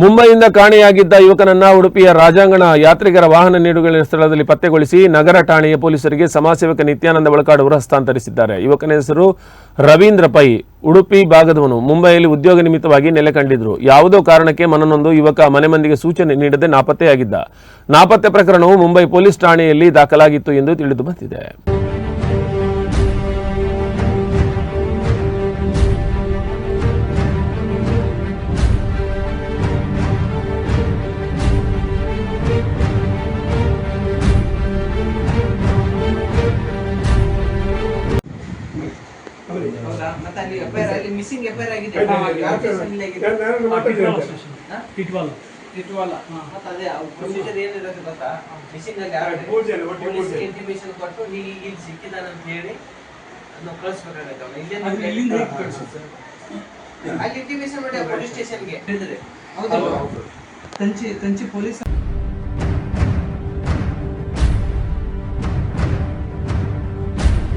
ಮುಂಬೈಯಿಂದ ಕಾಣೆಯಾಗಿದ್ದ ಯುವಕನನ್ನ ಉಡುಪಿಯ ರಾಜಾಂಗಣ ಯಾತ್ರಿಕರ ವಾಹನ ನೀಡುಗಳ ಸ್ಥಳದಲ್ಲಿ ಪತ್ತೆಗೊಳಿಸಿ ನಗರ ಠಾಣೆಯ ಪೊಲೀಸರಿಗೆ ಸಮಾಜಸೇವಕ ನಿತ್ಯಾನಂದ ಬಳಕಾಡ್ ಅವರು ಹಸ್ತಾಂತರಿಸಿದ್ದಾರೆ. ಯುವಕನ ಹೆಸರು ರವೀಂದ್ರ ಪೈ. ಉಡುಪಿ ಭಾಗದವನು. ಮುಂಬೈಯಲ್ಲಿ ಉದ್ಯೋಗ ನಿಮಿತ್ತವಾಗಿ ನೆಲೆ ಕಂಡಿದ್ರು. ಯಾವುದೋ ಕಾರಣಕ್ಕೆ ಮನನೊಂದು ಯುವಕ ಮನೆ ಮಂದಿಗೆ ಸೂಚನೆ ನೀಡದೆ ನಾಪತ್ತೆಯಾಗಿದ್ದ. ನಾಪತ್ತೆ ಪ್ರಕರಣವು ಮುಂಬೈ ಪೊಲೀಸ್ ಠಾಣೆಯಲ್ಲಿ ದಾಖಲಾಗಿತ್ತು ಎಂದು ತಿಳಿದು ಬಂದಿದೆ. ಹೌದಾ ಮತ್ತೆ ಅಲ್ಲಿ ಎಫ್ಐಆರ್ ಅಲ್ಲಿ ಮಿಸ್ಸಿಂಗ್ ಎಫ್ಐಆರ್ ಆಗಿದೆ. ಮತ್ತೆ ಅದೇ ಪ್ರೊಸೀಜರ್ ಏನಿರುತ್ತೆ ಗೊತ್ತಾ? ಮಿಸ್ಸಿಂಗ್ ಅಲ್ಲಿ. ಇಂಟಿಮೇಷನ್ ಕೊಟ್ಟು ಹೀಗೆ ಹೀಗೆ ಇಲ್ಲಿ ಸಿಕ್ಕಿದಾನೆ ಅಂತ ಹೇಳಿ ನಾವು ಕಳಿಸ್ಬೇಕಾಗತ್ತೆ ಅವ್ನು. ಇಲ್ಲೇ ಇಲ್ಲಿಂದ? ಅಲ್ಲಿ ಇಂಟಿಮೇಷನ್ ಮಾಡಿ ಪೊಲೀಸ್ ಸ್ಟೇಷನ್ಗೆ ಹೇಳಿದ್ರೆ ಹೌದಾ. ತಂಚಿ ತಂಚಿ ಪೊಲೀಸ್